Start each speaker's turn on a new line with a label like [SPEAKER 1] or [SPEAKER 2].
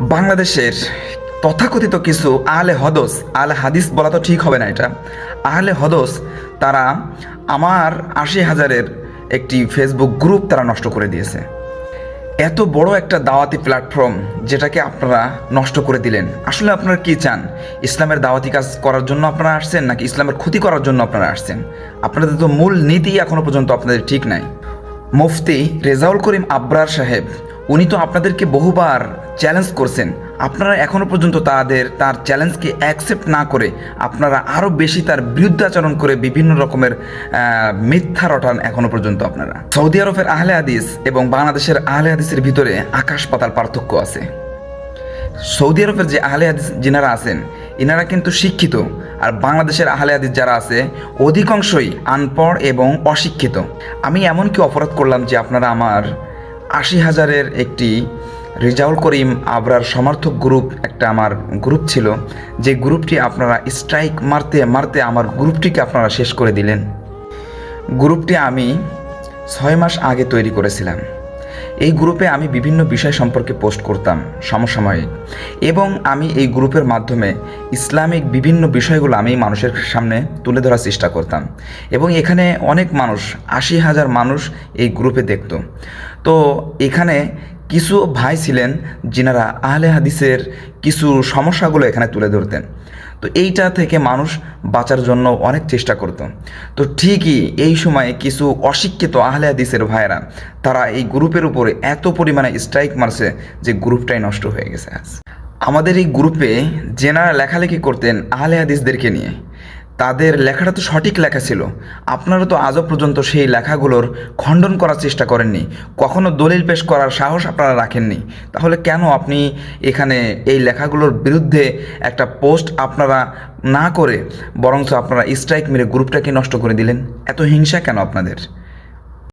[SPEAKER 1] বাংলাদেশের তথাকথিত কিছু আহলে হদস, আহলে হাদিস বলা তো ঠিক হবে না এটা। আহলে হদস তারা আমার আশি হাজারের একটি ফেসবুক গ্রুপ তারা নষ্ট করে দিয়েছে। এত বড় একটা দাওয়াতি প্ল্যাটফর্ম যেটাকে আপনারা নষ্ট করে দিলেন। আসলে আপনারা কি চান? ইসলামের দাওয়াতি কাজ করার জন্য আপনারা আসছেন নাকি ইসলামের ক্ষতি করার জন্য আপনারা আসছেন? আপনাদের তো মূল নীতি এখনও পর্যন্ত আপনাদের ঠিক নাই। মুফতি রেজাউল করিম আব্রার সাহেব উনি তো আপনাদেরকে বহুবার চ্যালেঞ্জ করছেন। আপনারা এখনও পর্যন্ত তাদের, তার চ্যালেঞ্জকে অ্যাকসেপ্ট না করে আপনারা আরও বেশি তার বিরুদ্ধাচরণ করে বিভিন্ন রকমের মিথ্যা রটান এখনও পর্যন্ত আপনারা। সৌদি আরবের আহলে হাদিস এবং বাংলাদেশের আহলে হাদিসের ভিতরে আকাশ পাতাল পার্থক্য আছে। সৌদি আরবের যে আহলে হাদিস যিনারা আছেন, ইনারা কিন্তু শিক্ষিত। আর বাংলাদেশের আহলে হাদিস যারা আছে, অধিকাংশই আনপড় এবং অশিক্ষিত। আমি এমন কি অপরাধ করলাম যে আপনারা আমার আশি হাজারের একটি রিজাউল করিম আবরার সমর্থক গ্রুপ একটা আমার গ্রুপ ছিল। যে গ্রুপটি আপনারা স্ট্রাইক মারতে মারতে আমার গ্রুপটিকে আপনারা শেষ করে দিলেন। গ্রুপটি আমি ছয় মাস আগে তৈরি করেছিলাম। এই গ্রুপে আমি বিভিন্ন বিষয় সম্পর্কে পোস্ট করতাম সমসাময়িক। এবং আমি এই গ্রুপের মাধ্যমে ইসলামিক বিভিন্ন বিষয়গুলো আমি মানুষের সামনে তুলে ধরার চেষ্টা করতাম। এবং এখানে অনেক মানুষ, আশি হাজার মানুষ এই গ্রুপে দেখত। তো এখানে কিছু ভাই ছিলেন, যিনারা আহলে হাদিসের কিছু সমস্যাগুলো এখানে তুলে ধরতেন। তো এইটা থেকে মানুষ বাঁচার জন্য অনেক চেষ্টা করত। তো ঠিকই এই সময়ে কিছু অশিক্ষিত আহলে হাদিসের ভাইয়েরা, তারা এই গ্রুপের উপরে এত পরিমাণে স্ট্রাইক মারছে যে গ্রুপটাই নষ্ট হয়ে গেছে আমাদের এই গ্রুপে যেনারা লেখালেখি করতেন আহলে হাদিসদেরকে নিয়ে তাদের লেখাটা তো সঠিক লেখা ছিল। আপনারা তো আজও পর্যন্ত সেই লেখাগুলোর খণ্ডন করার চেষ্টা করেননি। কখনো দলিল পেশ করার সাহস আপনারা রাখেননি। তাহলে কেন আপনি এখানে এই লেখাগুলোর বিরুদ্ধে একটা পোস্ট আপনারা না করে বরং আপনারা স্ট্রাইক মেরে গ্রুপটাকে নষ্ট করে দিলেন? এত হিংসা কেন আপনাদের?